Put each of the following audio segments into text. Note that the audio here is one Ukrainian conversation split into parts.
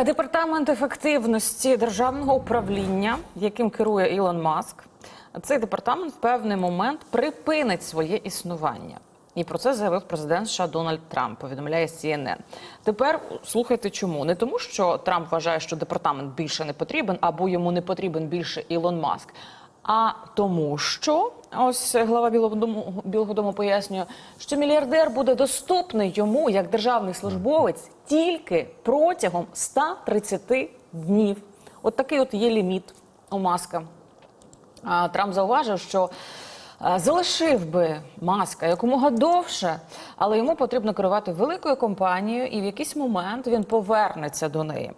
Департамент ефективності державного управління, яким керує Ілон Маск, цей департамент в певний момент припинить своє існування. І про це заявив президент США Дональд Трамп. Повідомляє CNN. Тепер слухайте, чому не тому, що Трамп вважає, що департамент більше не потрібен, або йому не потрібен більше Ілон Маск. А тому, що ось глава Білого дому Білого дому пояснює, що мільярдер буде доступний йому як державний службовець тільки протягом 130 днів. От такий от є ліміт у Маска. Трамп зауважив, що е, залишив би маска якомога довше, але йому потрібно керувати великою компанією, і в якийсь момент він повернеться до неї.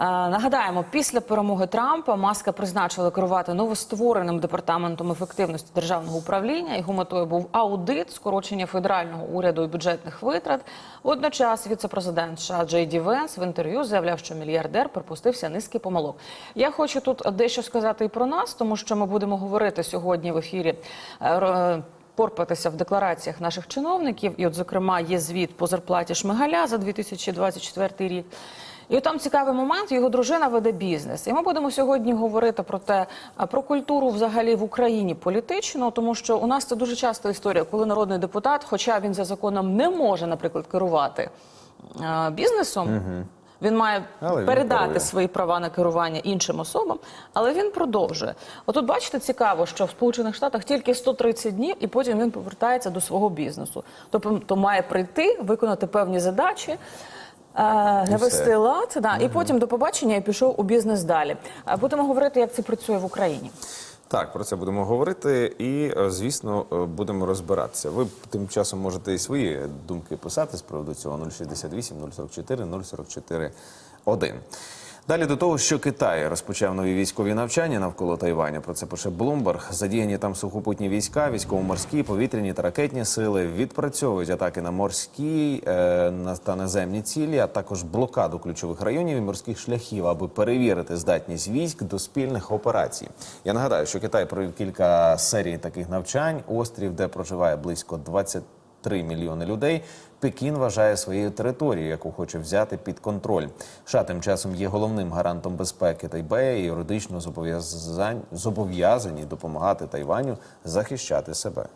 Е, Нагадаємо, після перемоги Трампа маска призначили керувати новоствореним департаментом ефективності державного управління. Його метою був аудит, скорочення федерального уряду і бюджетних витрат. Водночас віце-президент США Джей Ді Венс в інтерв'ю заявляв, що мільярдер припустився низки помилок. Я хочу тут дещо сказати і про нас, тому що ми будемо говорити сьогодні в ефірі. е, Порпатися в деклараціях наших чиновників, і, от, зокрема, є звіт по зарплаті Шмигаля за 2024 рік. І там цікавий момент. Його дружина веде бізнес. І ми будемо сьогодні говорити про те, про культуру взагалі в Україні політично, тому що у нас це дуже часто історія, коли народний депутат, хоча він за законом не може, наприклад, керувати бізнесом. Він має Але передати керує. свої права на керування іншим особам, але він продовжує. Отут бачите, цікаво, що в Сполучених Штатах тільки 130 днів, і потім він повертається до свого бізнесу. Тобто то має прийти, виконати певні задачі. Е, Навести лад, да, і потім до побачення я пішов у бізнес далі. Е, Будемо говорити, як це працює в Україні. Так, про це будемо говорити, і е, звісно, будемо розбиратися. Ви тим часом можете і свої думки писати з приводу цього 068 044 044 1. Далі до того, що Китай розпочав нові військові навчання навколо Тайваня. Про це пише Блумберг. Задіяні там сухопутні війська, військово-морські, повітряні та ракетні сили відпрацьовують атаки на морські е, та наземні цілі, а також блокаду ключових районів і морських шляхів, аби перевірити здатність військ до спільних операцій. Я нагадаю, що Китай провів кілька серій таких навчань. Острів, де проживає близько 23 мільйони людей. Пекін вважає своєю територією, яку хоче взяти під контроль. США тим часом є головним гарантом безпеки Тайбея і юридично зобов'язані допомагати Тайваню захищати себе.